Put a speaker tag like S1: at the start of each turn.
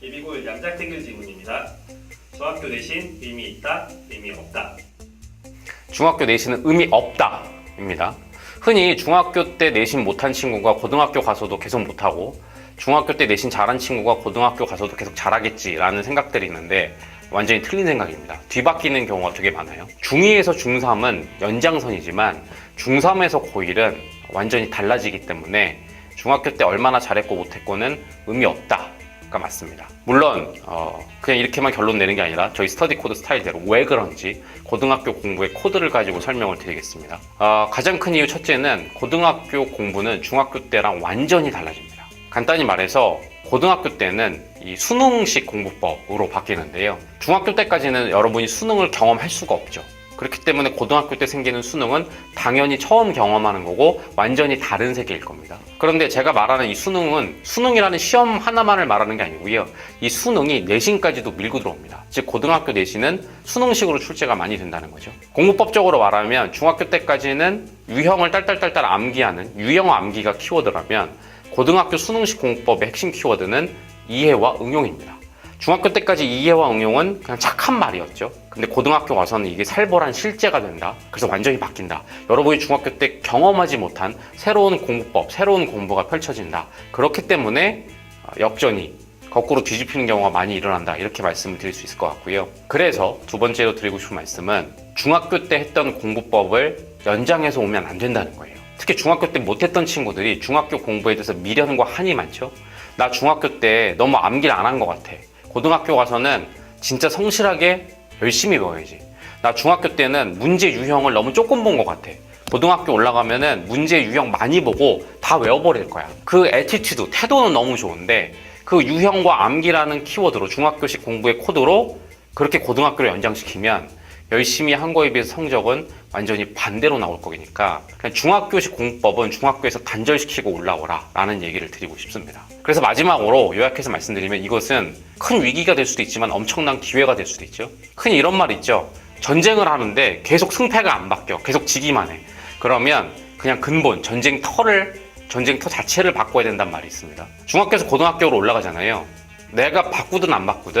S1: 예비고일 양짝택일 지문입니다. 중학교 대신 의미 있다, 의미 없다.
S2: 중학교 내신은 의미 없다입니다. 흔히 중학교 때 내신 못한 친구가 고등학교 가서도 계속 못하고 중학교 때 내신 잘한 친구가 고등학교 가서도 계속 잘하겠지라는 생각들이 있는데 완전히 틀린 생각입니다. 뒤바뀌는 경우가 되게 많아요. 중2에서 중3은 연장선이지만 중3에서 고1은 완전히 달라지기 때문에 중학교 때 얼마나 잘했고 못했고는 의미 없다. 가 맞습니다. 물론 어, 그냥 이렇게만 결론 내는 게 아니라 저희 스터디 코드 스타일대로 왜 그런지 고등학교 공부의 코드를 가지고 설명을 드리겠습니다. 어, 가장 큰 이유 첫째는 고등학교 공부는 중학교 때랑 완전히 달라집니다. 간단히 말해서 고등학교 때는 이 수능식 공부법으로 바뀌는데요. 중학교 때까지는 여러분이 수능을 경험할 수가 없죠. 그렇기 때문에 고등학교 때 생기는 수능은 당연히 처음 경험하는 거고 완전히 다른 세계일 겁니다. 그런데 제가 말하는 이 수능은 수능이라는 시험 하나만을 말하는 게 아니고요. 이 수능이 내신까지도 밀고 들어옵니다. 즉 고등학교 내신은 수능식으로 출제가 많이 된다는 거죠. 공부법적으로 말하면 중학교 때까지는 유형을 딸딸딸딸 암기하는 유형 암기가 키워드라면 고등학교 수능식 공부법의 핵심 키워드는 이해와 응용입니다. 중학교 때까지 이해와 응용은 그냥 착한 말이었죠. 근데 고등학교 와서는 이게 살벌한 실제가 된다. 그래서 완전히 바뀐다. 여러분이 중학교 때 경험하지 못한 새로운 공부법, 새로운 공부가 펼쳐진다. 그렇기 때문에 어, 역전이 거꾸로 뒤집히는 경우가 많이 일어난다. 이렇게 말씀을 드릴 수 있을 것 같고요. 그래서 두 번째로 드리고 싶은 말씀은 중학교 때 했던 공부법을 연장해서 오면 안 된다는 거예요. 특히 중학교 때 못했던 친구들이 중학교 공부에 대해서 미련과 한이 많죠. 나 중학교 때 너무 암기를 안 한 것 같아. 고등학교 가서는 진짜 성실하게 열심히 배워야지. 나 중학교 때는 문제 유형을 너무 조금 본 것 같아. 고등학교 올라가면은 문제 유형 많이 보고 다 외워버릴 거야. 그 애티튜드, 태도는 너무 좋은데 그 유형과 암기라는 키워드로 중학교식 공부의 코드로 그렇게 고등학교를 연장시키면 열심히 한 거에 비해서 성적은 완전히 반대로 나올 거니까 그냥 중학교식 공부법은 중학교에서 단절시키고 올라오라 라는 얘기를 드리고 싶습니다. 그래서 마지막으로 요약해서 말씀드리면 이것은 큰 위기가 될 수도 있지만 엄청난 기회가 될 수도 있죠. 흔히 이런 말 있죠. 전쟁을 하는데 계속 승패가 안 바뀌어. 계속 지기만 해. 그러면 그냥 근본 전쟁터를 전쟁터 자체를 바꿔야 된다는 말이 있습니다. 중학교에서 고등학교로 올라가잖아요. 내가 바꾸든 안 바꾸든